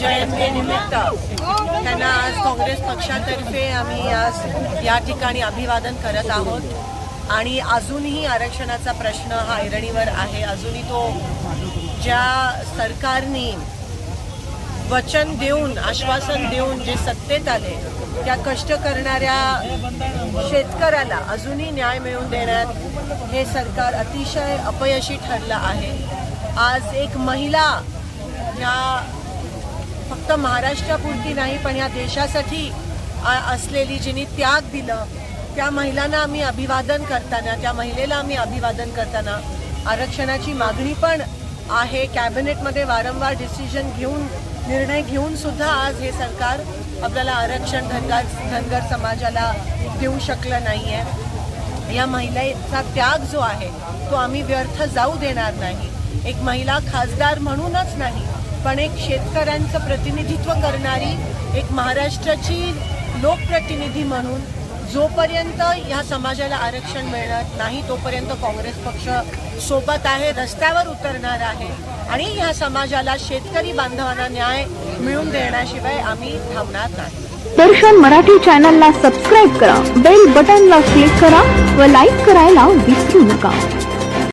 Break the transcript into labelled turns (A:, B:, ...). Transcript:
A: जयंतीनिमित्त त्यांना आज काँग्रेस पक्षातर्फे आम्ही आज या ठिकाणी अभिवादन करत आहोत आणि अजूनही आरक्षणाचा प्रश्न हा ऐरणीवर आहे. अजूनही तो ज्या सरकारने वचन देऊन आश्वासन देऊन जे सत्तेत आले त्या कष्ट करणाऱ्या शेतकऱ्याला अजूनही न्याय मिळवून देण्यात हे सरकार अतिशय अपयशी ठरलं आहे. आज एक महिला ह्या फक्त महाराष्ट्रापुरती नाही पण या देशासाठी असलेली जिने त्याग दिलं त्या महिलांना आम्ही अभिवादन करताना त्या महिलेला आम्ही अभिवादन करताना आरक्षणाची मागणी पण आहे. कॅबिनेटमध्ये वारंवार डिसिजन घेऊन निर्णय घेऊन सुद्धा आज हे सरकार आपल्याला आरक्षण धनगर धनगर समाजाला देऊ शकलं नाही आहे या महिलेचा त्याग जो आहे तो आम्ही व्यर्थ जाऊ देणार नाही. एक महिला खासदार म्हणूनच नाही पण एक शेतकऱ्यांचं प्रतिनिधित्व करणारी एक महाराष्ट्राची लोकप्रतिनिधी म्हणून जोपर्यंत या समाजाला आरक्षण मिळणार नाही तोपर्यंत काँग्रेस पक्ष सोबत आहे रस्त्यावर उतरणार आहे. आणि ह्या समाजाला शेतकरी बांधवांना न्याय मिळवून देण्याशिवाय आम्ही थांबणार नाही.
B: दर्शन मराठी चॅनलला सबस्क्राईब करा बेल बटनला क्लिक करा व लाईक करायला विसरू नका.